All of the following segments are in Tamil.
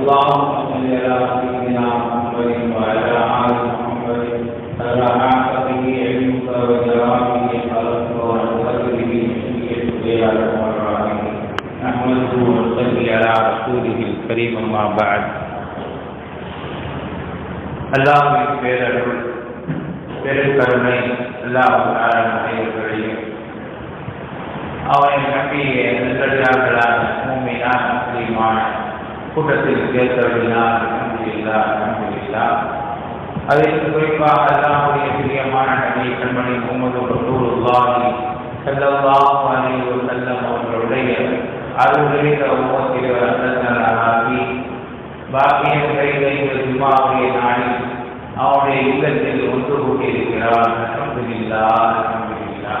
اللهم صل على سيدنا محمد وعلى آل محمد كما أعطى به علمك وجرى به خلقك وأنزل به مشيئتك يا أرحم الراحمين نحمده ونصلي على رسوله الكريم أما بعد அல்லாஹ்வின் பேரருள் பெருங்கருணை அல்லாஹ் அனைவர்களையும் அவனை நம்பிய நல்லடியார்களான மூமினான் முஸ்லீமான கூட்டத்தில் சேர்த்தவர்களால் அல்ஹம்துலில்லா அல்ஹம்துலில்லா. அதில் குறிப்பாக அல்லாஹுடைய பிரியமான நபி கண்மணி முகமது ரசூலுல்லாஹி ஸல்லல்லாஹு அலைஹி வஸல்லம் அவர்களுடைய அருள்மிக்க உம்மத்தில் வந்தனராகி பாக்கியம் கைத இந்த ஜுமாவுடைய நாளில் அவனுடைய இல்லத்தில் ஒன்று கூட்டியிருக்கிறார் அல்ஹம்துலில்லா அல்ஹம்துலில்லா.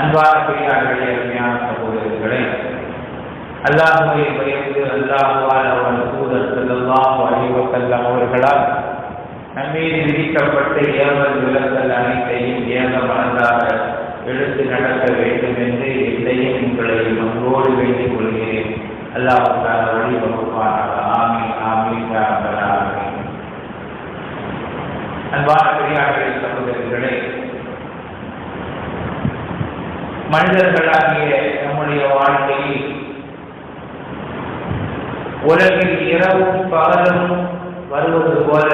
அன்பான பெரியார்களே அருமையான சகோதரர்களே அல்லாஹுவை பயந்து அல்லாஹுவால் அவன் தூதர் செல்லல்லாம் அழிவக்கல்லம் அவர்களால் நம்மீது விதிக்கப்பட்ட ஏவல் விலங்கல் அனைத்தையும் ஏக மனதாக எடுத்து நடக்க வேண்டும் என்று என்னையும் உங்களை மங்கோடு வேண்டிக் கொள்கிறேன். அல்லாஹுக்கான வழி வகுப்பானாக. ஆமி ஆமி அன்பான பெரியார்களே சகோதரர்களே மனிதர்களாகிய நம்முடைய வாழ்க்கையில் உலகில் இரவும் பகலும் வருவது போல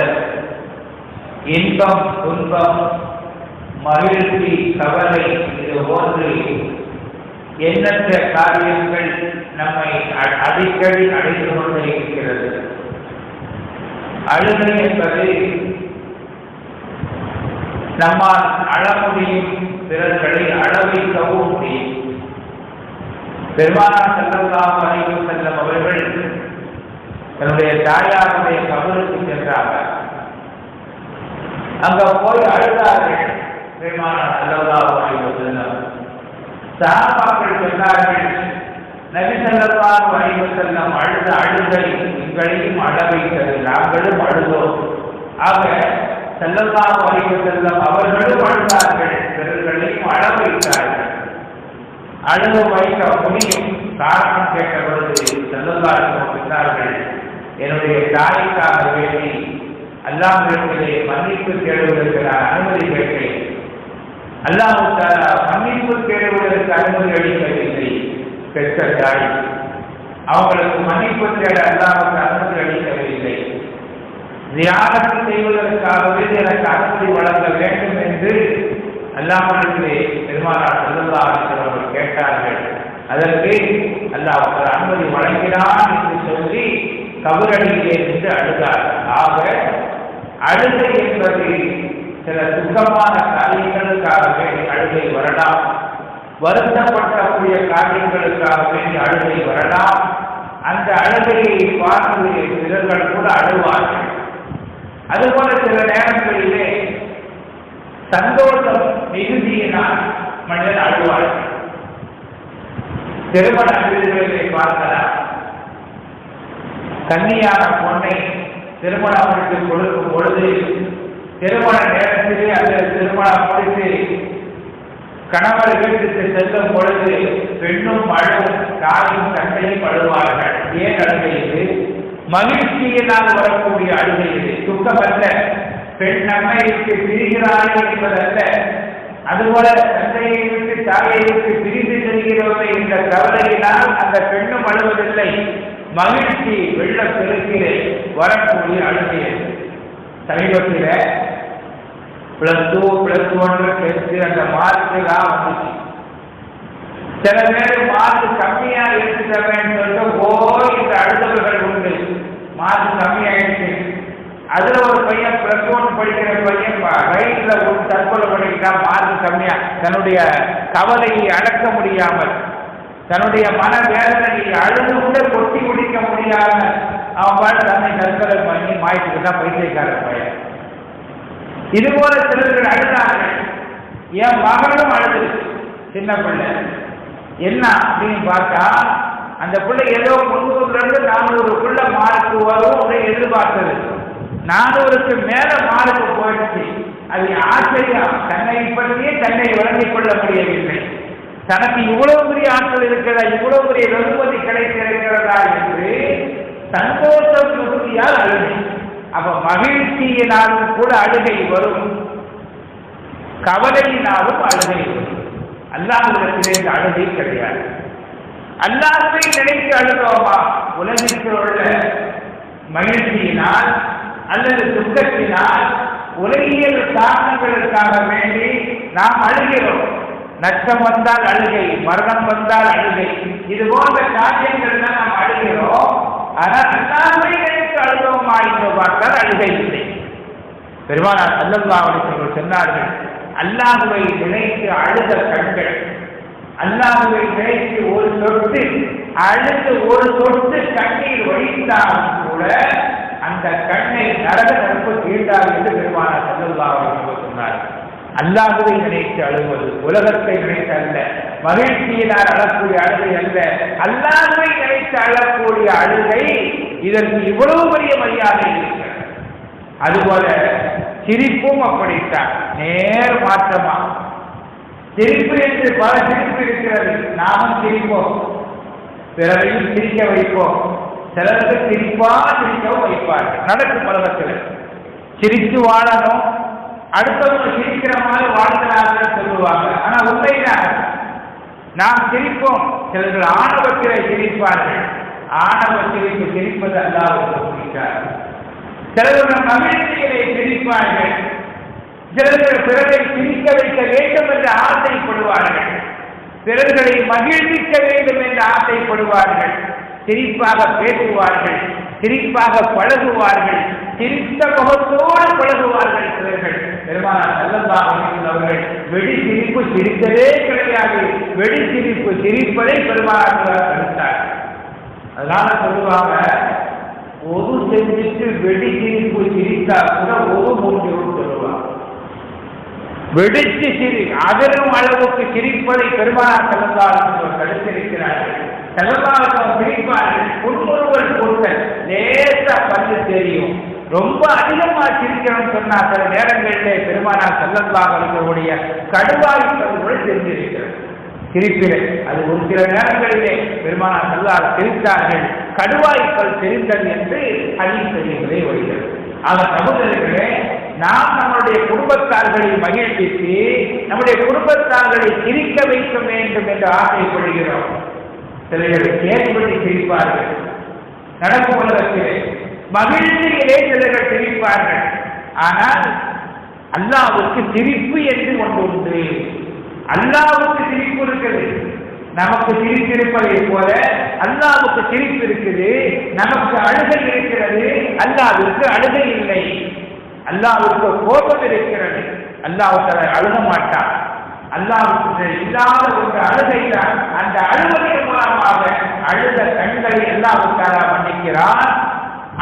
இன்பம் துன்பம் மகிழ்ச்சி கவலை இது போன்று எண்ணற்ற காரியங்கள் நம்மை அடிக்கடி அடைந்து கொண்டே இருக்கிறது. அழுகை என்பது நம்மால் அழ முடியும் பிறர்களை அளவைக்கவும் முடியும். பெருமானார் செல்லலாம் அறிவு செல்லும் அவர்கள் தன்னுடைய தாயாருடைய கபருக்கு சென்றார்கள் அங்க போய் அழுதார்கள் பெருமானார் செல்லலாம் அனைவரும் செல்லும் சொன்னார்கள் நபி செல்லலாம் அனைவரும் அழுத அழுகை எங்களையும் அழ வைத்தது நாங்களும் அழுதோம். ஆக செல்லல்லாம் அறிவு செல்லம் அவர்களும் அழுதார்கள் பிறர்களையும் அழ வைத்தார்கள் அழுக வைக்க முடியும் காரணம் கேட்ட பொழுது செல்லல்லாரும் சொன்னார்கள் என்னுடைய தாய்க்காக வேண்டி அல்லாஹிடத்திலே மன்னிப்பு தேடுவதற்கு அனுமதி கேட்டேன். அல்லாஹு தாலா மன்னிப்பு தேடுவதற்கு அனுமதி அளிக்கவில்லை. பெற்ற தாய் அவங்களுக்கு மன்னிப்பு தேட அல்லாவுக்கு அனுமதி அளிக்கவில்லை. தியானம் செய்வதற்காகவே எனக்கு அனுமதி வழங்க வேண்டும் என்று அல்லாமலே பெருமானார் செல்லல்லா அவர்கள் கேட்டார்கள். அதற்கு அல்லாஹ் அனுமதி வழங்கினார் என்று சொல்லி கபரடியிலே இருந்து அழுதார் ஆக அழுகை என்பது சில சுத்தமான காரியங்களுக்காக வேண்டி அழுகை வரலாம். வருத்தப்படக்கூடிய காரியங்களுக்காக வேண்டி அழுகை வரலாம். அந்த அழுகையை பார்த்து சிலர்கள் கூட அழுவார்கள். அதுபோல சில நேரங்களிலே சந்தோஷம் மிகுதியினால் மனிதன் அழுவார்கள். திருமண விருதுகளிலே பார்க்கலாம். கன்னியான பொண்ணை திருமணத்திற்கு கொடுக்கும் பொழுது திருமண நேரத்திலே அந்த திருமணம் முடித்து கணவர் வீட்டுக்கு செல்லும் பொழுது பெண்ணும் அழுவும் தாயும் தந்தையும் அழுவார்கள் ஏன் இது? மகிழ்ச்சியினால் வரக்கூடிய அழுகை இது. துக்கமல்ல. பெண் நம்மை பிரிகிறார்கள் என்பதல்ல. அதுபோல தந்தையை விட்டு தாயை விட்டு பிரிந்து செல்கிறோமே என்ற கவலையினால் அந்த பெண்ணும் அழுவதில்லை மகிழ்ச்சி வெள்ள பெருக்கிலே வரக்கூடிய அழுகை சமீபத்தில் பிளஸ் டூ பிளஸ் ஒன்று சேர்த்து அந்த மார்க்குலாம் வந்துச்சு. சில பேர் மார்க் கம்மியா எடுத்துட்டவன்னு சொல்லிட்டு ஓ இந்த அழுத்தவர்கள் உண்டு. மார்க் கம்மியாயிடுச்சு. அதுல ஒரு பையன் பிளஸ் ஒன் படிக்கிற பையன் ரயில்ல ஒரு தற்கொலை பண்ணிக்கிட்டா மார்க் கம்மியா? தன்னுடைய கவலையை அடக்க முடியாமல் தன்னுடைய மன வேதனையை அழுது கூட கொட்டி குடிக்க முடியாம அவன் பாட்டு தன்னை தற்கொலை பண்ணி மாய்ச்சிட்டு தான் பைத்தியக்கார பையன். இது போல சிலர்கள் அழுதார்கள் என் மகளும் அழுது. சின்ன பிள்ளை. என்ன அப்படின்னு பார்த்தா அந்த பிள்ளை ஏதோ முன்னூறுல இருந்து நானூறுக்குள்ள மார்க் வரும் அப்படின்னு எதிர்பார்த்தது. நானூறுக்கு மேல மாறுக்கு போயிடுச்சு. அது ஆச்சரியம் தன்னை பற்றியே தன்னை வழங்கிக் கொள்ள முடியவில்லை தனக்கு இவ்வளவு பெரிய ஆற்றல் இருக்கிறதா? இவ்வளவு பெரிய வெகுமதி கிடைத்திருக்கிறதா என்று சந்தோஷம் மிகுதியால் அழுகை அப்ப மகிழ்ச்சியினாலும் கூட அழுகை வரும். கவலையினாலும் அழுகை வரும். அல்லாஹிடத்திலே இந்த அழுகை கிடையாது. அல்லாஹை நினைத்து அழுகிறோமா? உலகிற்கு உள்ள மகிழ்ச்சியினால் அல்லது துக்கத்தினால் உலகியல் காரணங்களுக்காக வேண்டி நாம் அழுகிறோம். நஷ்டம் வந்தால் அழுகை மரணம் வந்தால் அழுகை. இது போன்ற காரியங்கள் தான் நாம் அழுகிறோம். ஆனால் அல்லாஹை நினைத்து என்று பார்த்தால் அழுகை இல்லை. பெருமானார் அல்லல்லா அவர்கள் சொன்னார்கள் அல்லாஹுவை நினைத்து அழுத கண்கள். அல்லாஹுவை நினைத்து ஒரு சொட்டு அழுது ஒரு சொட்டு கண்ணீர் வடித்தாலும் கூட அந்த கண்ணை நரக நெருப்பு தீண்டாது என்று பெருமானார் அல்லல்லா சொன்னார். அல்லாஹுவை நினைத்து அழுவது உலகத்தை நினைத்து அல்ல மகிழ்ச்சியினால் அழக்கூடிய அழுகை அல்ல அல்லாஹுவை நினைத்து அழக்கூடிய அழுகை இதற்கு இவ்வளவு பெரிய மரியாதை இருக்கிறது. அதுபோல சிரிப்பும் அப்படித்தான் நேர் மாற்றமா? சிரிப்பு என்று பல சிரிப்பு இருக்கிறது நாமும் சிரிப்போம் பிறரையும் சிரிக்க வைப்போம். சிலருக்கு சிரிப்பா சிரிக்கவும் வைப்பார்கள் நடக்கும் பலவத்தில் சிரித்து வாழணும். அடுத்தவங்க சிரிக்கிற மாதிரி வாழ்கிறாங்க சொல்லுவாங்க. ஆனா உண்மையில நாம் சிரிப்போம். சிலர்கள் ஆணவத்திலே சிரிப்பார்கள். ஆணவ சிரிப்பு சிரிப்பது அல்லாவுக்கு பிடிக்காது சிலர்கள் மகிழ்ச்சிகளை சிரிப்பார்கள். சிலர்கள் பிறரை சிரிக்க வைக்க வேண்டும் என்று ஆசைப்படுவார்கள். பிறர்களை மகிழ்விக்க வேண்டும் என்று ஆசைப்படுவார்கள். சிரிப்பாக பேசுவார்கள் சிரிப்பாக பழகுவார்கள் சிரித்த முகத்தோடு பழகுவார்கள் சிலர்கள். பெருமானார் செல்லந்தாக அவர்கள் வெடி சிரிப்பு சிரித்ததே கிடையாது. வெடி சிரிப்பு சிரிப்பதை பெருமானார் தடுத்தார். அதனால சொல்லுவாங்க ஒரு செஞ்சுட்டு வெடி சிரிப்பு சிரித்தா கூட ஒரு மூன்று சொல்லுவாங்க. வெடித்து சிரி அதிரும் அளவுக்கு சிரிப்பதை பெருமானார் செல்லந்தாலும் தடுத்திருக்கிறார்கள். செல்லந்தாலும் சிரிப்பார்கள் புன்முறுவல் பொருட்கள் லேசா பல்லு தெரியும். ரொம்ப அதிகமா சிரிக்கணும்னு சொன்னா சில நேரங்களிலே பெருமானார் செல்லந்தாக அவர்களுடைய கடுவாய் கூட தெரிஞ்சிருக்கிறது. சிரிப்பிலே. அது ஒரு சில நேரங்களிலே பெருமானார் செல்லார் சிரித்தார்கள். கடுவாய்கள் தெரிந்தது என்று அதிசயங்களே வருகிறது. ஆக சகோதரர்களே நாம் நம்முடைய குடும்பத்தார்களை மகிழ்வித்து நம்முடைய குடும்பத்தார்களை சிரிக்க வைக்க வேண்டும் என்று ஆசைப்படுகிறோம். சிலர்கள் கேள்விப்பட்டு சிரிப்பார்கள் நடக்கும் உலகத்திலே மகிழ்ச்சியிலே சிலர்கள் சிரிப்பார்கள் ஆனால் அல்லாவுக்கு சிரிப்பு என்று ஒன்று உண்டு. அல்லாவுக்கு சிரிப்பு இருக்குது. நமக்கு சிரிப்பு இருப்பதை போல அல்லாவுக்கு சிரிப்பு இருக்குது. நமக்கு அழுகை இருக்கிறது. அல்லாவிற்கு அழுகை இல்லை. அல்லாவுக்கு கோபம் இருக்கிறது. அல்லாவுக்கு அழுக மாட்டான். அல்லாவுக்கு இல்லாத ஒரு அழுகை தான் அந்த அழுவதன் மூலமாக அழுத கண்களை அல்லாவுக்காக மன்னிக்கிறான்.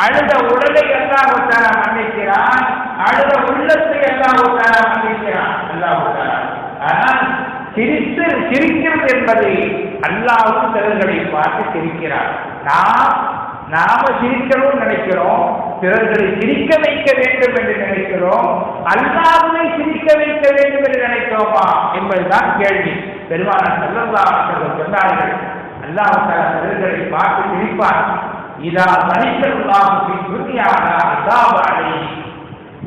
அழுத உடலை அல்லாவுக்காக மன்னிக்கிறான். அழுத உள்ளத்தை அல்லாவுக்காக மன்னிக்கிறான். அல்லாவுக்காக ஆனால் சிரித்து சிரிக்கிறது என்பதை அல்லாவும் சிலர்களை பார்த்து சிரிக்கிறார் நாம் நாம சிரிக்கணும்னு பிறர்களை சிரிக்க வைக்க வேண்டும் என்று நினைக்கிறோம். அல்லாவுமே சிரிக்க வைக்க வேண்டும் என்று நினைக்கிறோமா என்பதுதான் கேள்வி. பெருமானார் செல்லல்லாமல் சொன்னார்கள் அல்லாஹால பிறர்களை பார்த்து சிரிப்பார். இதா மனிதர்களாகும் துணியாக அல்லாவாடி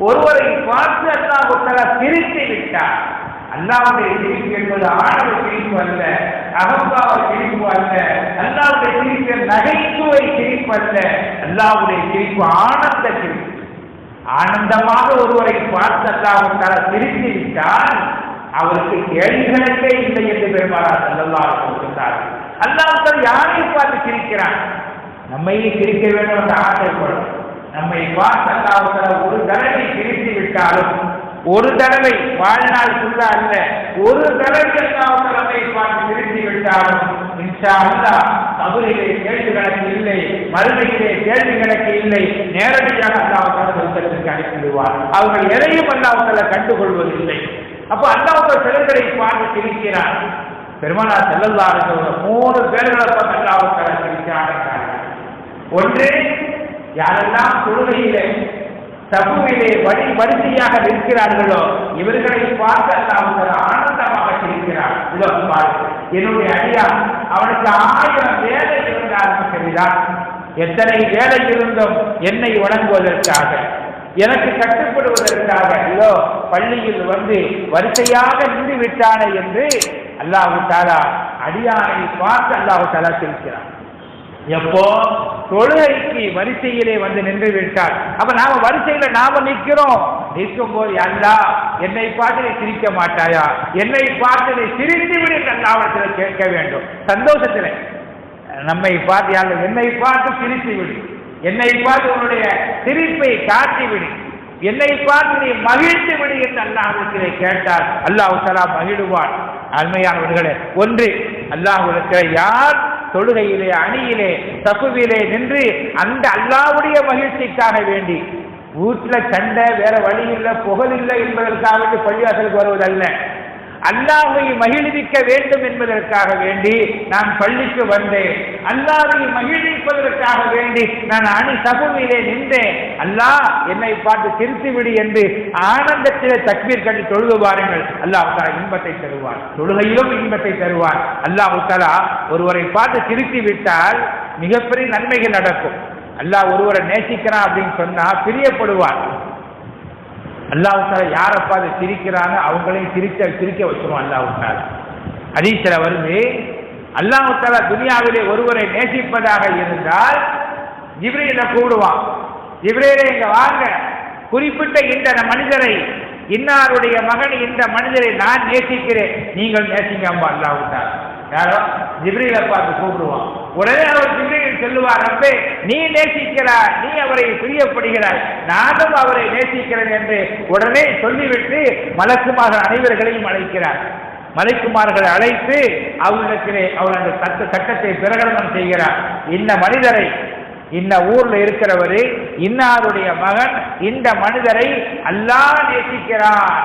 ஒருவரை பார்த்து அல்லாஹ் சிரித்து விட்டார். அல்லாவுடைய சிரிப்பு என்பது ஆணவ சிரிப்பு அல்ல அகம்பாவ சிரிப்பு அல்ல அல்லாவுடைய சிரிப்பு நகைச்சுவை சிரிப்பு அல்ல அல்லாவுடைய சிரிப்பு ஆனந்த சிரிப்பு ஆனந்தமாக ஒருவரை பார்த்து அல்லாவுக்காக சிரித்து விட்டால் அவருக்கு கேள்விகளுக்கே இல்லை என்று பெருமாளார் செல்லல்லார் சொன்னார்கள் அல்லாவுக்கால் யாரை பார்த்து சிரிக்கிறான்? நம்மையும் சிரிக்க வேண்டும் என்று ஆசைப்படும் நம்மை பார்த்து அல்லாவுக்காக ஒரு தடவை சிரித்து விட்டாலும் ஒரு தடவை வாழ்நாள் ஃபுல்ல அல்ல ஒரு தடவை தலைமை பார்த்து திருத்தி விட்டாலும் இன்ஷா அல்லா கேள்வி கணக்கு இல்லை மறுமையிலே கேள்வி கணக்கு இல்லை நேரடியாக அல்லாவுக்கான சொந்தத்திற்கு அனுப்பிவிடுவார் அவர்கள் எதையும் அல்லாவுக்கல்ல கண்டுகொள்வதில்லை. அப்போ அல்லாவுக்க சிலர்களை பார்த்து சிரிக்கிறார். பெருமானார் செல்லல்லாத மூணு பேர்களை பார்த்து அல்லாவுக்களை சிரிச்சாங்க ஒன்று யாரெல்லாம் தொழுகையிலே தகுவிலே வழி வரிசையாக நிற்கிறார்களோ இவர்களை பார்த்து அல்லாமல் ஆனந்தமாக சிரிக்கிறார். இதோ என்னுடைய அடியா அவனுக்கு ஆயிரம் வேலை இருந்தாலும் சரிதான். எத்தனை வேலை இருந்தும் என்னை வணங்குவதற்காக எனக்கு கட்டுப்படுவதற்காக இதோ பள்ளியில் வந்து வரிசையாக நின்று விட்டானே என்று அல்லாஹு தாலா அடியானை பார்த்து அல்லாஹு தாலா சிரிக்கிறான். எப்போ? தொழுகைக்கு வரிசையிலே வந்து நின்று விட்டார். அப்ப நாம வரிசையில நாம நிற்கிறோம். நிற்கும் போது அல்லா என்னை பார்த்து நீ சிரிக்க மாட்டாயா? என்னை பார்த்து நீ சிரித்து விடு அல்லாவத்தில் கேட்க வேண்டும். சந்தோஷத்தில் நம்மை பார்த்து யாரு என்னை பார்த்து சிரித்து விடு. என்னை பார்த்து உன்னுடைய சிரிப்பை காட்டி விடு. என்னை பார்த்து நீ மகிழ்ந்து விடு என்று அல்லாஹிடத்திலே கேட்டால் அல்லாஹ் தலா மகிழ்வான். அருமையானவர்களே ஒன்று அல்லாஹிடத்தில் யார் தொழுகையிலே அணியிலே தப்புவிலே நின்று அந்த அல்லாவுடைய மகிழ்ச்சிக்காக வேண்டி. வீட்டில் சண்டை வேற வழி இல்லை புகழ் இல்லை என்பதற்காக வேண்டி பள்ளிவாசலுக்கு வருவதல்ல. அல்லாவை மகிழ்விக்க வேண்டும் என்பதற்காக வேண்டி நான் பள்ளிக்கு வந்தேன். அல்லாவை மகிழ்விப்பதற்காக வேண்டி நான் அணி சபுவிலே நின்றேன். அல்லாஹ் என்னை பார்த்து திருத்தி விடு என்று ஆனந்தத்திலே தக்பீர் கண்டு தொழுது பாருங்கள் அல்லாஹ் தலா இன்பத்தை தருவார் தொழுகையிலும் இன்பத்தை தருவார் அல்லாஹ் தலா ஒருவரை பார்த்து திருத்தி விட்டால் மிகப்பெரிய நன்மைகள் நடக்கும். அல்லாஹ் ஒருவரை நேசிக்கிறான் அப்படின்னு சொன்னா பிரியப்படுவார் அல்லாஹால யாரப்பா அதை சிரிக்கிறாங்க அவங்களையும் சிரிக்க சிரிக்க வச்சிருவான் அல்லாஹால அதீசில வருது அல்லாஹால துனியாவிலே ஒருவரை நேசிப்பதாக இருந்தால் இவரையில கூடுவான். இவரையிலே இங்க வாங்க. குறிப்பிட்ட இந்த மனிதரை இன்னாருடைய மகன் இந்த மனிதரை நான் நேசிக்கிறேன். நீங்கள் நேசிங்க அம்பா அல்லாஹால யாரோ ஜிப்ரீல பார்த்து கூப்பிடுவான். உடனே அவர் ஜிப்ரீல் சொல்லுவார் அப்பே நீ நேசிக்கிறாய் நீ அவரை பிரியப்படுகிறாய். நானும் அவரை நேசிக்கிறேன் என்று உடனே சொல்லிவிட்டு மலக்குமாக அனைவர்களையும் அழைக்கிறார். மலைக்குமார்களை அழைத்து அவரிடத்திலே அவர் அந்த சட்ட சட்டத்தை பிரகடனம் செய்கிறார். இந்த மனிதரை இந்த ஊர்ல இருக்கிறவர் இன்னாருடைய மகன் இந்த மனிதரை அல்லாஹ் நேசிக்கிறார்.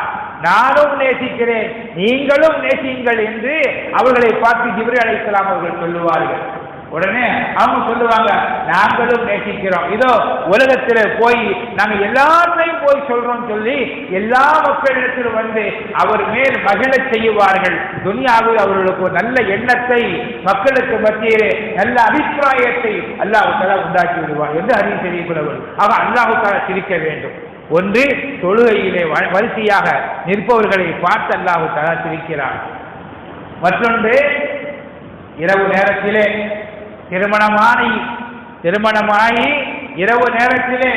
நானும் நேசிக்கிறேன் நீங்களும் நேசியுங்கள் என்று அவர்களை பார்த்து ஜிப்ரி அழைக்கலாம் அவர்கள் சொல்லுவார்கள். உடனே அவங்க சொல்லுவாங்க நாங்களும் நேசிக்கிறோம். இதோ உலகத்தில் போய் நாங்க எல்லாத்தையும் போய் சொல்றோம் சொல்லி எல்லா மக்களிடத்திலும் வந்து அவர் மேல் மகிழ செய்வார்கள் துனியாவில் அவர்களுக்கு ஒரு நல்ல எண்ணத்தை மக்களுக்கு மத்தியிலே நல்ல அபிப்பிராயத்தை அல்லாஹால உண்டாக்கி விடுவார். என்று அறிவு தெரியப்படுவர் அவர் அல்லாஹுக்காக சிரிக்க வேண்டும். ஒன்று தொழுகையிலே வ- வரிசையாக நிற்பவர்களை பார்த்து அல்லாஹு தலா சிரிக்கிறார். மற்றொன்று இரவு நேரத்திலே திருமணமானி திருமணமாகி இரவு நேரத்திலே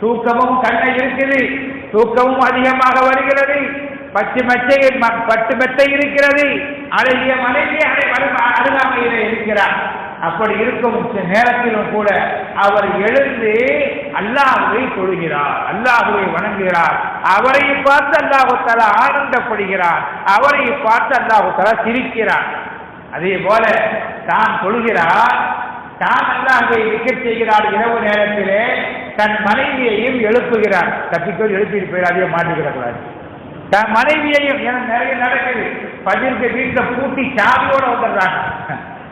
தூக்கமும் கண்ணை இருக்குது. தூக்கமும் அதிகமாக வருகிறது. பத்து மெச்சை ம- பத்து மெத்தை இருக்கிறது. அழகிய மனைவி அதை அருகாமையிலே இருக்கிறார். அப்படி இருக்கும் நேரத்திலும் கூட அவர் எழுந்து அல்லாஹுவை தொழுகிறார். அல்லாஹுவை வணங்குகிறார். அவரை பார்த்து அல்லாஹு தலா ஆனந்தப்படுகிறார். அவரை பார்த்து அல்லாஹு தலா சிரிக்கிறார். அதே போல தான் சொல்கிறார் தான் அல்லாஹை விக்கெட் செய்கிறார் இரவு நேரத்திலே தன் மனைவியையும் எழுப்புகிறார். தப்பிக்கோள் எழுப்பிட்டு போயிடாதே மாட்டிக்கிறக்கூடாது தன் மனைவியையும் எனக்கு நிறைய நடக்குது. பதிர்க்கு வீட்டை பூட்டி சாவியோட வந்துடுறாங்க.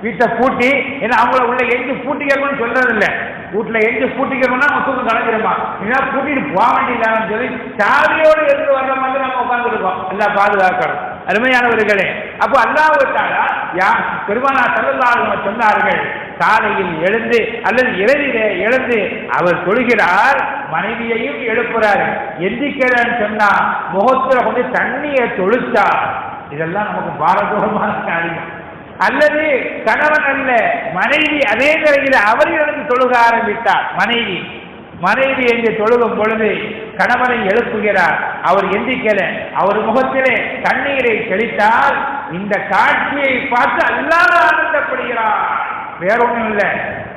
வீட்டை பூட்டி ஏன்னா அவங்கள உள்ள எங்கு பூட்டிக்கணும்னு சொல்றது இல்லை வீட்டுல எங்க பூட்டிக்கணும்னா நம்ம தூக்கம் கலைஞ்சிருமா? ஏன்னா பூட்டிட்டு போக வேண்டியதான்னு சொல்லி சாவியோடு எடுத்து வர்ற மாதிரி நம்ம உட்காந்துருக்கோம் எல்லாம் பாதுகாக்கணும். அருமையானவர்களே அப்போ அல்லாவிட்டாரா யா பெருமானா செல்லல்லார்கள் சொன்னார்கள் காலையில் எழுந்து அல்லது இரவிலே எழுந்து அவர் தொழுகிறார் மனைவியையும் எழுப்புறார். எந்திக்கிறேன்னு சொன்னா முகத்துல கொண்டு தண்ணியை தொழுச்சா இதெல்லாம் நமக்கு பாரதூரமான காரியம். அல்லது கணவன் அல்ல மனைவி அதே நிலையில் அவர் எழுந்து தொழுக ஆரம்பித்தார் மனைவி. மனைவி என்று தொழுகும் பொழுது கணவனை எழுப்புகிறார். அவர் எந்திக்கல அவர் முகத்திலே தண்ணீரை தெளித்தால் இந்த காட்சியை பார்த்து அல்லாத ஆனந்தப்படுகிறார். வேற ஒன்றும் இல்லை.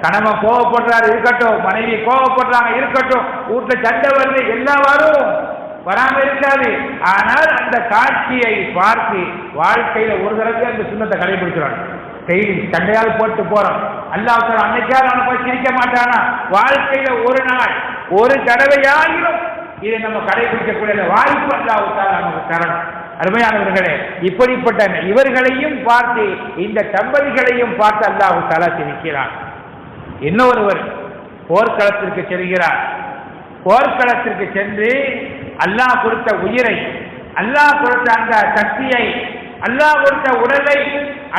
கணவன் கோவப்படுறாரு இருக்கட்டும். மனைவி கோவப்படுறாங்க இருக்கட்டும். வீட்டுல சண்டை வருது எல்லாம் வரும் வராம இருக்காது. ஆனால் அந்த காட்சியை பார்த்து வாழ்க்கையில ஒரு தடவை அந்த சுண்ணத்தை கடைபிடிக்கிறான். டெய்லி சண்டையால் போட்டு போறோம் அல்லாஹ் அன்னைக்காவது அவனை போய் சிரிக்க மாட்டானா? வாழ்க்கையில ஒரு நாள் ஒரு தடவையாகிலும் இதை நம்ம கடைபிடிக்கக்கூடிய வாய்ப்பு அல்லாவிட்டால் நமக்கு தரணும். அருமையானவர்களே இப்படிப்பட்ட இவர்களையும் பார்த்து இந்த தம்பதிகளையும் பார்த்து அல்லாஹு தாலா சிரிக்கிறான். இன்னொருவர் போர்க்களத்திற்கு செல்கிறார். போர்க்களத்திற்கு சென்று அல்லாஹ் கொடுத்த உயிரை அல்லாஹ் கொடுத்த அந்த சக்தியை அல்லாஹ் கொடுத்த உடலை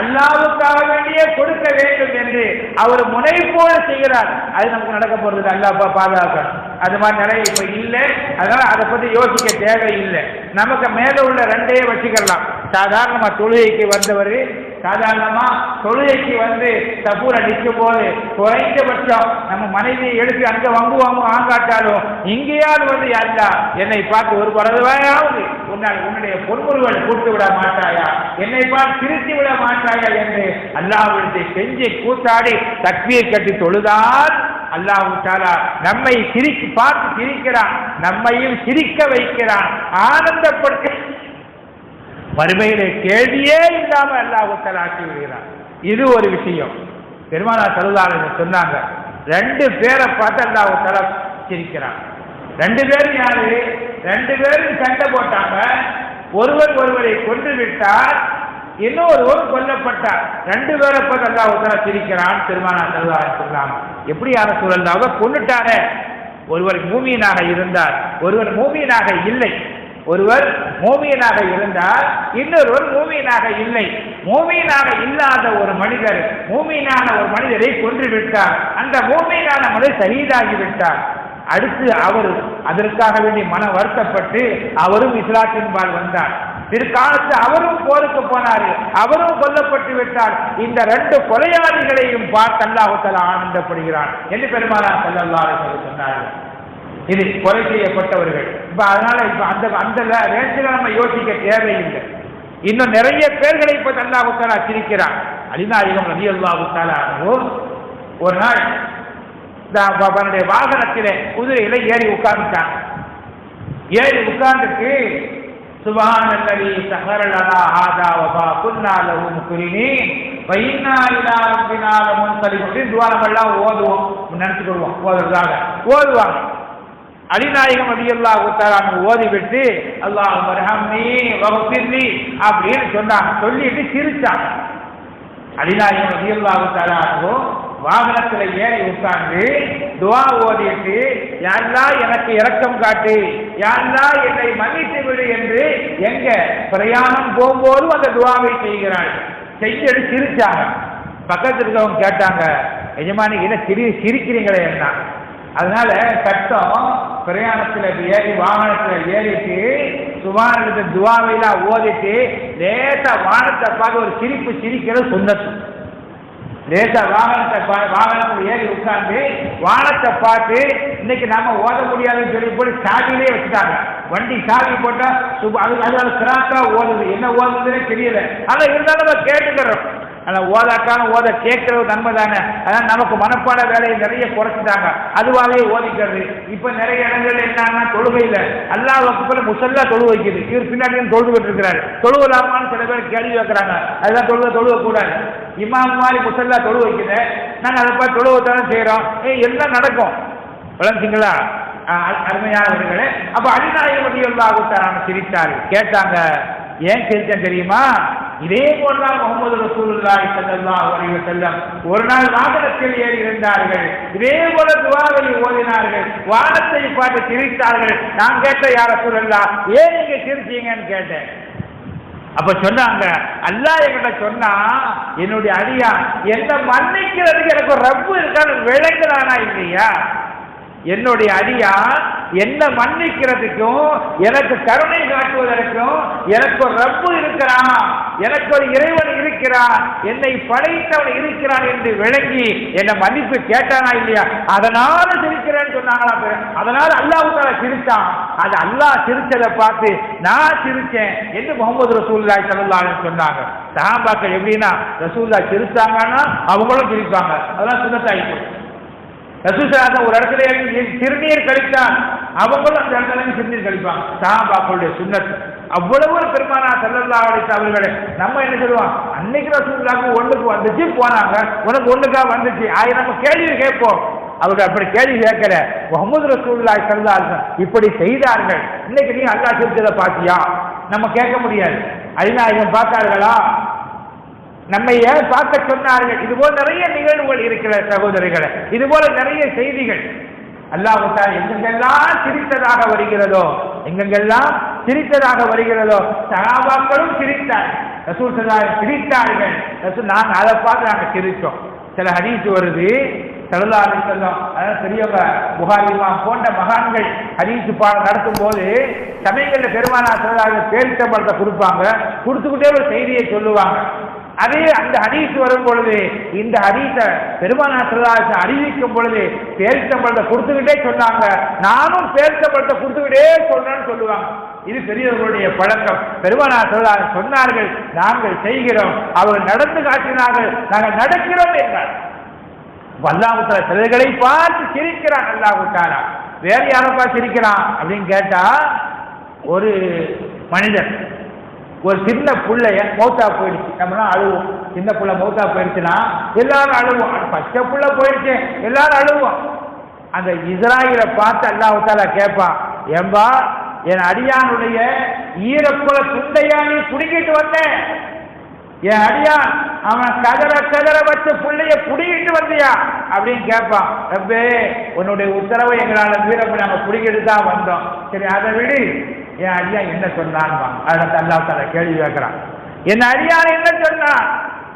அல்லாவுக்காக வேண்டியே கொடுக்க வேண்டும் என்று அவர் முனைப்போடு செய்கிறார். அது நமக்கு நடக்க போறது அல்லாப்பா பாதுகாக்கணும். அது மாதிரி நிறைய இப்ப இல்லை. அதனால அதை பத்தி யோசிக்க தேவையில்லை. நமக்கு மேல உள்ள ரெண்டையே வச்சுக்கலாம். சாதாரணமா தொழுகைக்கு வந்தவர் சாதாரணமா தொழுகைக்கு வந்து தப்பூர நிற்கும் போது குறைந்தபட்சம் நம்ம மனைவியை எடுத்து அங்க வம்பு வம்பு ஆங்காட்டாலும் இங்கேயாவது வந்து யாருந்தா என்னை பார்த்து ஒரு பறவையாவது முன்னால் உன்னுடைய பொன்முருவன் கூட்டு விட மாட்டாயா? என்னை பார் திருத்தி விட மாட்டாயா என்று அல்லாவிடத்தை செஞ்சு கூத்தாடி தக்வியை கட்டி தொழுதால் அல்லாஹு தாலா நம்மை சிரிக்கு பார்த்து சிரிக்கிறான் நம்மையும் சிரிக்க வைக்கிறான். ஆனந்தப்படுத்த வறுமையிலே கேள்வியே இல்லாம அல்லாஹு தாலா ஆக்கி விடுகிறான். இது ஒரு விஷயம். பெருமானா சலுதாளர் சொன்னாங்க ரெண்டு பேரை பார்த்து அல்லாஹு தாலா சிரிக்கிறான். ரெண்டு பேரும் யாரு? ரெண்டு பேரும் சண்டை போட்டாங்க. ஒருவர் ஒருவரை கொன்று விட்டார். இன்னொருவர் கொல்லப்பட்டார். ரெண்டு பேரை பார்த்து அல்லாஹ் உத்தர சிரிக்கிறான். திருமணம் சொல்லலாம் எப்படியான எப்படி யார சூழல்? அவர் கொண்டுட்டாரே ஒருவர் மூமியனாக இருந்தார். ஒருவர் மூமியனாக இல்லை. ஒருவர் மூமியனாக இருந்தால் இன்னொருவர் மூமியனாக இல்லை. மூமியனாக இல்லாத ஒரு மனிதர் மூமியனான ஒரு மனிதரை கொன்று விட்டார். அந்த மூமியனான மனிதர் சகிதாகி விட்டார். அடுத்து அவர் அதற்காக வேண்டி மன வருத்தப்பட்டு அவரும் இஸ்லாத்தின்பால் வந்தார். பிற்காலத்து அவரும் போருக்கு போனார். அவரும் கொல்லப்பட்டு விட்டார். இந்த ரெண்டு கொலையாளிகளையும் பார்த்து அல்லாஹுத்தலா ஆனந்தப்படுகிறான் என்று பெருமானார் செல்லல்லாறு சொன்னார்கள். இது கொலை செய்யப்பட்டவர்கள். இப்ப அதனால இப்ப அந்த அந்த ரேஞ்சில நம்ம யோசிக்க தேவையில்லை. இன்னும் நிறைய பேர்களை இப்ப அல்லாஹுத்தாலா சிரிக்கிறான். அலிநாயகம் ரவி அல்லாஹுத்தாலாகவும் ஒரு நாள் தன்னுடைய வாகனத்திலே குதிரையில ஏறி உட்கார்ந்துட்டான். ஏறி உட்கார்ந்துட்டு சுபஹான் அல்லதி சஹரலனா ஹாதா வபா குன்னா லஹு முக்ரினீன் வ இன்னா இலா ரப்பினா லமுன்கலிபுன் துவாரமெல்லாம் ஓதுவோம். நினைச்சுக்கிடுவோம். ஓதுறதாக ஓதுவாங்க. அலிநாயகம் அலியல்லாஹு தஆலா ஓதி விட்டு அல்லாஹ் மர்ஹம்னி வஃபிர்லி. அப்படின்னு சொன்னாங்க. சொல்லிட்டு சிரிச்சாங்க. அலிநாயகம் அலியல்லாஹு தஆலா வாகனத்தில் ஏறி உட்கார்ந்து துவா ஓதிட்டு யாரா எனக்கு இரக்கம் காட்டு? யாரா என்னை மன்னித்து விடு? என்று எங்க பிரயாணம் போகும்போதும் அந்த துவாவை செய்கிறாள். செய்யடி சிரிச்சாங்க பக்கத்தில் இருக்கவங்க கேட்டாங்க எஜமானி என்ன சிரி சிரிக்கிறீங்களே என்ன? அதனால சட்டம் பிரயாணத்துல ஏறி வாகனத்துல ஏறிட்டு சுமாரத்தை துவாவையெல்லாம் ஓதிட்டு லேசா வானத்தை பார்க்க ஒரு சிரிப்பு சிரிக்கிறது சொன்னது லேசா வாகனத்தை பா- வாகனம் ஏறி உட்கார்ந்து வானத்தை பார்த்து இன்னைக்கு நம்ம ஓத முடியாதுன்னு சொல்லி போட்டு சாவிலே வச்சுட்டாங்க. வண்டி சாவி போட்டா சுப அது அது கிராக்கா ஓடுது என்ன ஓடுதுன்னே தெரியல. ஆனால் இருந்தாலும் நம்ம கேட்டுக்கிறோம். ஆனால் ஓதாக்கான ஓத கேட்கறது நன்மை தானே அதான் நமக்கு மனப்பாட வேலையை நிறைய குறைச்சிட்டாங்க. அதுவாகவே ஓதிக்கிறது. இப்போ நிறைய இடங்கள்ல என்னன்னா தொழுகையில அல்லா வகுப்புல முசல்லா தொழு வைக்குது. இவர் பின்னாடி இருந்து தொழுதுகிட்டு இருக்கிறாரு. தொழுவலாமான்னு சில பேர் கேள்வி வைக்கிறாங்க அதுதான் தொழுவ தொழுவக்கூடாது இமாம் மாதிரி முசல்லா தொழு வைக்குது. நாங்க அதை பார்த்து தொழுவத்தானே செய்யறோம் ஏ எல்லாம் நடக்கும். விளங்குங்களா அருமையானவர்களே அப்ப அடிநாயகமதி அல்லாஹுத்தாரான சிரித்தார்கள். கேட்டாங்க ஏன் சிரித்தேன் தெரியுமா? இதே போன்றால் முகமது ரசூலுல்லாஹி ஸல்லல்லாஹு அலைஹி வஸல்லம். ஒரு நாள் வாகனத்தில் ஏறி இருந்தார்கள். இதே போல துவாவை ஓதினார்கள். வானத்தை பார்த்து சிரித்தார்கள். நான் கேட்ட யார சூழல்லா ஏன் நீங்க சிரிச்சீங்கன்னு கேட்டேன். அப்ப சொன்னாங்க அல்லாஹ் என்கிட்ட சொன்னா என்னுடைய அடியா என்ன மன்னிக்கிறதுக்கு எனக்கு ஒரு ரப்பு இருக்கான்னு விளங்குறானா இல்லையா? என்னுடைய அடியா என்ன மன்னிக்கிறதுக்கும் எனக்கு கருணை காட்டுவதற்கும் எனக்கு ஒரு ரப்பு இருக்கிறான் எனக்கு ஒரு இறைவன் இருக்கிறான் என்னை படைத்தவன் இருக்கிறான் என்று விளங்கி என்னை மன்னிப்பு கேட்டானா இல்லையா? அதனால சிரிக்கிறேன்னு சொன்னாங்களா அதனால அல்லாவுக்கால சிரிச்சான். அது அல்லாஹ் சிரிச்சதை பார்த்து நான் சிரிச்சேன் என்று முகமது ரசூல்லாய் சல்லாஹ் சொன்னாங்க. சஹாபாக்கள் எப்படின்னா ரசூல்லா சிரிச்சாங்கன்னா அவங்களும் சிரிப்பாங்க. அதெல்லாம் சுண்ணத்தாயிப்போம் ரசூசாக ஒரு இடத்துல திருநீர் சிறுநீர் அவங்களும் அந்த இடத்துல திருநீர் கழிப்பாங்க. சஹாபாக்களுடைய சுண்ணத் அவ்வளவு பெருமானா செல்லல்லா அழைத்த அவர்களே நம்ம என்ன சொல்லுவோம்? அன்னைக்கு ரசூல்லாக்கு ஒண்ணுக்கு வந்துச்சு போனாங்க. உனக்கு ஒண்ணுக்கா வந்துச்சு? ஆயிரம் நம்ம கேள்வி கேட்போம். அவர்கள் அப்படி கேள்வி கேட்கல. முகமது ரசூல்லாய் செல்லார்கள் இப்படி செய்தார்கள். இன்னைக்கு நீ அல்லா சிரிச்சதை பாத்தியா நம்ம கேட்க முடியாது. ஐநாயகம் பார்த்தார்களா? நம்மை ஏன் பார்க்க சொன்னார்கள்? இது போல நிறைய நிகழ்வுகள் இருக்கிற சகோதரிகளை இது போல நிறைய செய்திகள். அல்லாஹ் எங்கெங்கெல்லாம் சிரித்ததாக வருகிறதோ எங்கெங்கெல்லாம் சிரித்ததாக வருகிறதோ சகாபாக்களும் சிரித்தார். ரசூல் சல்லாஹ் சிரித்தார்கள். ரசூல் நாங்கள் அதை பார்த்து நாங்கள் சிரித்தோம். சில ஹதீஸ் வருது சல்லா அலி செல்லம் அதாவது பெரியவங்க புகாரி போன்ற மகான்கள் ஹரீசு பாடம் நடத்தும் போது சமயங்களில் பெருமானா சல்லாஹ் பேரிச்சம்பழத்தை கொடுப்பாங்க கொடுத்துக்கிட்டே ஒரு செய்தியை சொல்லுவாங்க. அதே அந்த ஹதீஸ் வரும் பொழுது இந்த ஹதீஸ பெருமானா அறிவிக்கும் பொழுது பேரித்தம்பழத்தை கொடுத்துக்கிட்டே சொன்னாங்க. நானும் பேரித்தம்பழத்தை கொடுத்துக்கிட்டே சொல்றேன்னு சொல்லுவாங்க. இது பெரியவர்களுடைய பழக்கம். பெருமானா சல்லாஹ் சொன்னார்கள் நாங்கள் செய்கிறோம். அவர்கள் நடந்து காட்டினார்கள். நாங்கள் நடக்கிறோம் என்றார். அல்லாஹுத்தால சிலைகளை பார்த்து சிரிக்கிறான் அல்லாஹுத்தாலா வேற யாரப்பா சிரிக்கிறான்? அப்படின்னு கேட்டா ஒரு மனிதன். ஒரு சின்ன புள்ளைய மௌத்தா போயிடுச்சு. நம்மளாம் அழுவோம். சின்ன புள்ள மௌத்தா போயிடுச்சுன்னா எல்லாரும் அழுவோம். பச்சை புள்ள போயிடுச்சு. எல்லாரும் அழுவோம். அந்த இஸ்ராயலை பார்த்து அல்லாஹால கேட்பான் ஏம்பா என் அடியானுடைய ஈரக்குல துண்டையா நீ குடிக்கிட்டு வந்தேன் என் அடியான் அவன் கதற கதற வச்சு புள்ளைய புடிக்கிட்டு வந்தியா? அப்படின்னு கேட்பான். ரப்பே உன்னுடைய உத்தரவை எங்களால் வீரப்பை நாங்கள் பிடிக்கிட்டு தான் வந்தோம். சரி அதை விடு. என் அடியா என்ன சொன்னான் அதை அல்லா தலை கேள்வி கேட்கிறான். என் அடியான் என்ன சொன்னான்?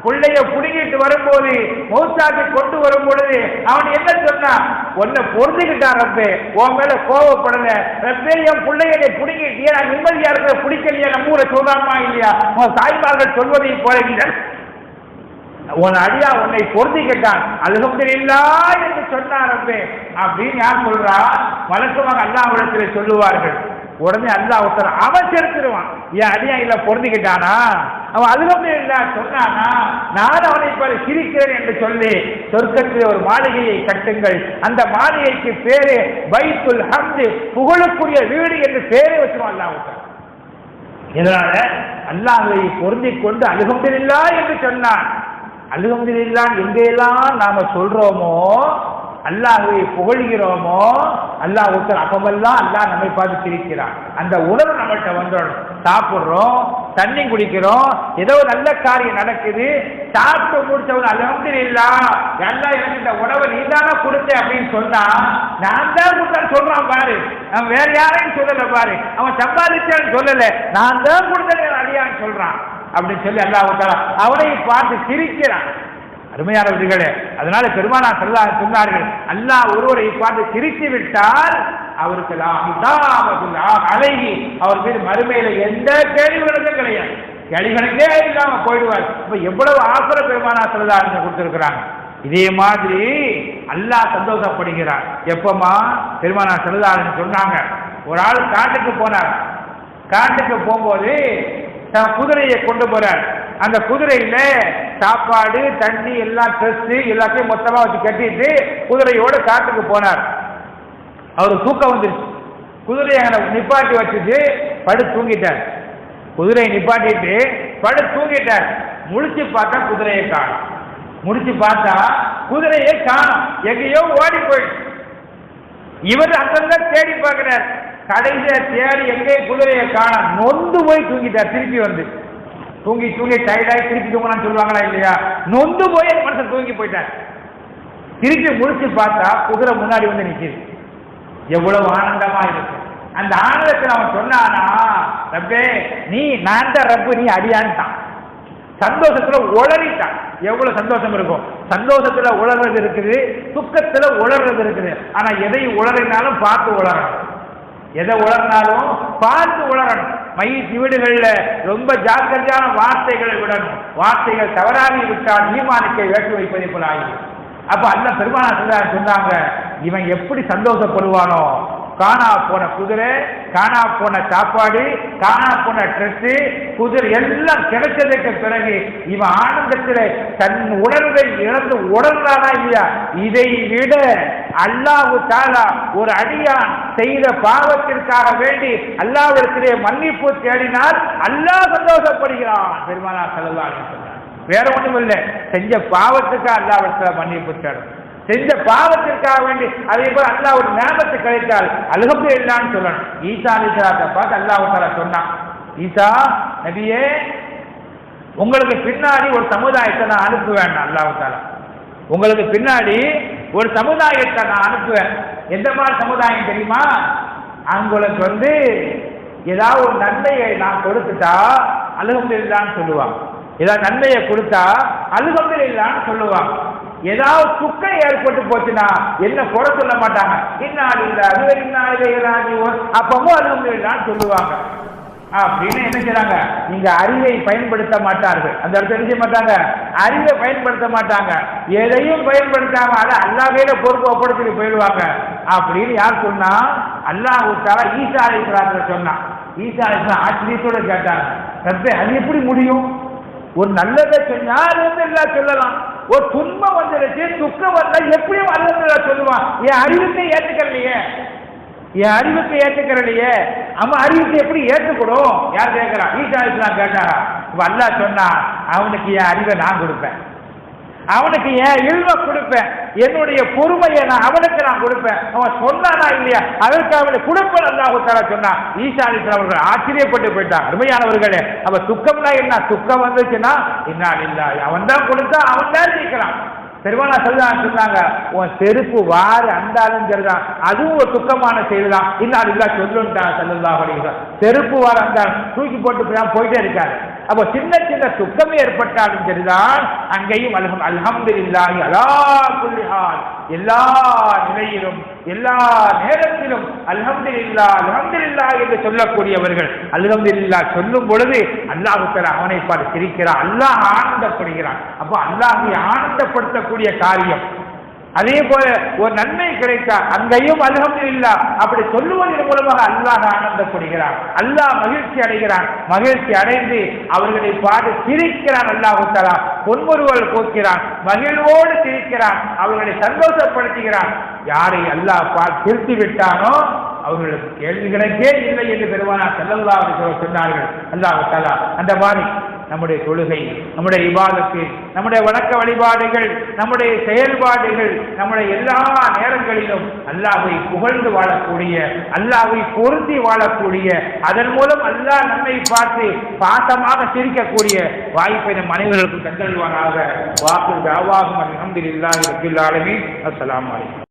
பிள்ளைய புடுங்கிட்டு வரும்போது மௌசாக்கு கொண்டு வரும் பொழுது அவன் என்ன சொன்னான்? உன்னை பொருந்துக்கிட்டான் ரப்பே உன் மேல கோவப்படல. ரப்பே என் பிள்ளைய நீ புடுங்கிட்டியா நான் நிம்மதியா இருக்கிற பிடிக்கலையா? நம்ம ஊரை சொல்றாமா இல்லையா? உன் தாய்மார்கள் சொல்வதை போல உன் அடியா உன்னை பொருந்திக்கிட்டான் அல்ஹம்துலில்லா என்று சொன்னார் ரப்பே. அப்படின்னு யார் சொல்றா? வழக்கமாக அல்லாவிடத்தில் சொல்லுவார்கள். உடனே அல்லாஹ் ஒருத்தர் அவன் செலுத்திடுவான் என் அடியா இல்ல பொருந்திக்கிட்டானா? அவன் அல்ஹம்துலில்லா சொன்னானா நான் அவனை போல சிரிக்கிறேன் என்று சொல்லி சொர்க்கத்தில் ஒரு மாளிகையை கட்டுங்கள். அந்த மாளிகைக்கு பேரு பைத்துல் ஹம்து புகழக்கூடிய வீடு என்று பேரே வச்சிருவான் அல்லாஹ் ஒருத்தர். இதனால அல்லாஹை பொருந்திக் கொண்டு அல்ஹம்துலில்லா என்று சொன்னான். அல்ஹம்துலில்லா எங்கெல்லாம் நாம சொல்றோமோ அல்லாஹுவை புகழ்கிறோமோ அல்லாஹ் ஒருத்தர் அப்பமெல்லாம் அல்லாஹ் நம்மை பார்த்து சிரிக்கிறான் அந்த உணர்வு நம்மள்கிட்ட வந்துடணும். சாப்பிட்றோம் தண்ணி குடிக்கிறோம் ஏதோ ஒரு நல்ல காரியம் நடக்குது சாப்பிட்டு முடிச்சவங்க இல்லா எல்லாம் எனக்கு இந்த உணவை நீ தானே கொடுத்த அப்படின்னு சொன்னா நான் தான் கொடுத்தேன்னு சொல்றான் பாரு. அவன் வேற யாரையும் சொல்லல பாரு. அவன் சம்பாதிச்சான்னு சொல்லல. நான் தான் கொடுத்தேன் அடியான்னு சொல்றான். அப்படின்னு சொல்லி அல்லாஹ் அவனை பார்த்து சிரிக்கிறான். அருமையானவர்களே அதனால பெருமானா செல்லா சொன்னார்கள் அல்லாஹ் ஒருவரை பார்த்து திருத்தி விட்டால் அவருக்கு அழகி அவர் மீது மறுமையில எந்த கேள்விகளுக்கும் கிடையாது. கேள்விகளுக்கே இல்லாம போயிடுவார். இப்ப எவ்வளவு ஆசுர பெருமானா செல்லா கொடுத்திருக்கிறாங்க. இதே மாதிரி அல்லாஹ் சந்தோஷப்படுகிறார். எப்பமா? பெருமானா செல்லதாருன்னு சொன்னாங்க. ஒரு ஆள் காட்டுக்கு போனார். காட்டுக்கு போகும்போது தன் குதிரையை கொண்டு போறார். அந்த குதிரையில சாப்பாடு தண்ணி எல்லாம் ட்ரெஸ் எல்லாத்தையும் மொத்தமா வச்சு கட்டிட்டு குதிரையோட காட்டுக்கு போனார். அவர் தூக்கம் வந்துருச்சு. குதிரையை அங்கே நிப்பாட்டி வச்சுட்டு படு தூங்கிட்டார். குதிரையை நிப்பாட்டிட்டு படு தூங்கிட்டார். முழிச்சு பார்த்தா குதிரையை காணும். முடிச்சு பார்த்தா குதிரையை காணும். எங்கேயோ ஓடி போயிடுச்சு. இவர் அங்கங்க தேடி பார்க்கிறார். கடைசியா தேடி எங்கே குதிரையை காணும் நொந்து போய் தூங்கிட்டார். திருப்பி வந்து. தூங்கி தூங்கி டயர்டாகி திருப்பி தூங்கலாம்னு சொல்லுவாங்களா இல்லையா? நொந்து போய் அந்த மனுஷன் தூங்கி போயிட்டார். திருப்பி முடிச்சு பார்த்தா குதிரை முன்னாடி வந்து நிற்கிது எவ்வளவு ஆனந்தமா இருக்கு. அந்த ஆனந்தத்தில் அவன் சொன்னானா ரப்பே நீ நான் தான் ரப்பு நீ அடியான்ட்டான். சந்தோஷத்துல உளறிட்டான். எவ்வளவு சந்தோஷம் இருக்கும். சந்தோஷத்துல உளறது இருக்குது துக்கத்துல உளறது இருக்குது. ஆனா எதை உளறினாலும் பார்த்து உளரணும் எதை உளர்னாலும் பார்த்து உளரணும். மை வீடுகளில் ரொம்ப ஜாக்கிரதையான வார்த்தைகளை விடணும். வார்த்தைகள் தவறாகி விட்டால் ஈமானுக்கை வேட்டு வைப்பதை போல ஆகி அப்ப அல்ல பெருமான சொன்னாங்க இவன் எப்படி சந்தோஷப்படுவானோ காணா போன குதிரை காணா போன சாப்பாடு காணா போன ட்ரெஸ் குதிரை எல்லாம் கிடைச்சதுக்கு பிறகு இவன் ஆனந்தத்தில் தன் உணர்வை இழந்து உணர்ந்தானா இல்லையா? இதை விட அல்லாஹு தாலா ஒரு அடியான் செய்த பாவத்திற்காக வேண்டி அல்லாவிடத்திலே மன்னிப்பு தேடினால் அல்லாஹ் சந்தோஷப்படுகிறான் பெருமானா செல்லலாம் வேற ஒன்றும் இல்லை செஞ்ச பாவத்துக்கு அல்லாவிடத்தில் மன்னிப்பு தேடும். செஞ்ச பாவத்திற்காக வேண்டி அதே போல அல்லா ஒரு நேமத்தை கிடைத்தால் அழுகப்பு இல்லான்னு சொல்லணும். ஈசா அலிசலாத்தை பார்த்து அல்லாஹால சொன்னான். ஈசா நபியே உங்களுக்கு பின்னாடி ஒரு சமுதாயத்தை நான் அனுப்புவேன். அல்லாஹால உங்களுக்கு பின்னாடி ஒரு சமுதாயத்தை நான் அனுப்புவேன். எந்த மாதிரி சமுதாயம் தெரியுமா? அவங்களுக்கு வந்து ஏதாவது ஒரு நன்மையை நான் கொடுத்துட்டா அலுகம்பில்லான்னு சொல்லுவாங்க. ஏதாவது நன்மையை கொடுத்தா அழுகம் இல்லான்னு சொல்லுவாங்க. ஏதாவது துக்கம் ஏற்பட்டு போச்சுன்னா என்ன குறை சொல்ல மாட்டாங்க. இன்னாடி இல்லை அது இன்னாள் அப்பவும் அலுகம்பில்லான்னு சொல்லுவாங்க. அப்படின்னு என்ன செய்றாங்க? நீங்க அறிவை பயன்படுத்த மாட்டார்கள். அந்த இடத்துல என்ன செய்ய மாட்டாங்க? அறிவை பயன்படுத்த மாட்டாங்க. எதையும் பயன்படுத்தாம அதை அல்லாஹ்வையில பொறுப்பு ஒப்படைச்சிட்டு போயிடுவாங்க. அப்படின்னு யார் சொன்னா? அல்லாஹ் தாலா ஈசா அலிஸ்லாத்துல சொன்னான். ஈசா அலிஸ்லாம் ஆச்சரியத்தோட கேட்டாங்க. ரப்பே அது எப்படி முடியும்? ஒரு நல்லதை சொன்னா அது வந்து எல்லாம் சொல்லலாம். ஒரு துன்பம் வந்துருச்சு துக்கம் வந்தா எப்படியும் அல்லா சொல்லுவான். என் அறிவுக்கு ஏற்றுக்கலையே என் அறிவுக்கு ஏற்றுக்கிறலையே அவன் அறிவுக்கு எப்படி ஏற்றுக்கணும் யார் கேட்கிறான் ஈசா இஸ்லாம் கேட்டாரா? வல்லா சொன்னா அவனுக்கு என் அறிவை நான் கொடுப்பேன். அவனுக்கு என் இல்வ கொடுப்பேன். என்னுடைய பொறுமையை நான் அவனுக்கு நான் கொடுப்பேன். அவன் சொன்னானா இல்லையா? அதற்கு அவனை கொடுப்பேன் அல்லாஹ் தாலா சொன்னா ஈசா அவர்கள் ஆச்சரியப்பட்டு போயிட்டான் அருமையானவர்களே அவன் துக்கம்னா என்ன? துக்கம் வந்துச்சுன்னா என்ன இல்லை அவன் தான் கொடுத்தா அவன் தான் ஜெயிக்கிறான். பெருமானா சொல்லுதான் சொன்னாங்க உன் செருப்பு வாறு அந்தாலும் சரிதான் அதுவும் ஒரு துக்கமான செய்திதான் இன்னும் இல்லா சொல்லுன்ட்டான் செல்லுல்லா அப்படிங்கிற செருப்பு வாறு அந்தாலும் தூக்கி போட்டு போயிட்டே இருக்காரு. அப்போ சின்ன சின்ன துக்கம் ஏற்பட்டாலும் சரிதான். அங்கேயும் அல்ஹம் அல்ஹம்து இல்லாஹி அலா எல்லா நிலையிலும் எல்லா நேரத்திலும் அல்ஹம்து இல்லா அல்ஹம்து இல்லா என்று சொல்லக்கூடியவர்கள் அல்ஹம்து இல்லா சொல்லும் பொழுது அல்லாஹு அவனை பார்த்து சிரிக்கிறான். அல்லாஹ் ஆனந்தப்படுகிறான். அப்போ அல்லாஹை ஆனந்தப்படுத்தக்கூடிய காரியம். அதே போல ஒரு நன்மை கிடைத்தா அங்கேயும் அல்ஹம்து இல்லா அப்படி சொல்லுவதன் மூலமாக அல்லாஹ் ஆனந்தப்படுகிறான். அல்லாஹ் மகிழ்ச்சி அடைகிறான். மகிழ்ச்சி அடைந்து அவர்களை பார்த்து சிரிக்கிறான் அல்லாஹு தஆலா. பொன்முறுவல் போக்கிறான் மகிழ்வோடு சிரிக்கிறான். அவர்களை சந்தோஷப்படுத்துகிறான். யாரை அல்லாஹ் திருத்தி விட்டானோ அவர்களுக்கு கேள்விகளுக்கே இல்லை என்று பெருமானா செல்லல்லா சொன்னார்கள். அல்லாஹ் தஆலா அந்த மாதிரி நம்முடைய தொழுகை நம்முடைய விவாதத்தில் நம்முடைய வணக்க வழிபாடுகள் நம்முடைய செயல்பாடுகள் நம்முடைய எல்லா நேரங்களிலும் அல்லாஹை புகழ்ந்து வாழக்கூடிய அல்லாஹை பொருந்தி வாழக்கூடிய அதன் மூலம் அல்லாஹ் நம்மை பார்த்து பாசமாக சிரிக்கக்கூடிய வாய்ப்பை நம் அனைவருக்கும் தந்தல்வானாக வாக்கு தாவாகும். அலமதுல்லாஹி ரபில் ஆலமீன். அஸ்ஸலாமு அலைக்கும்.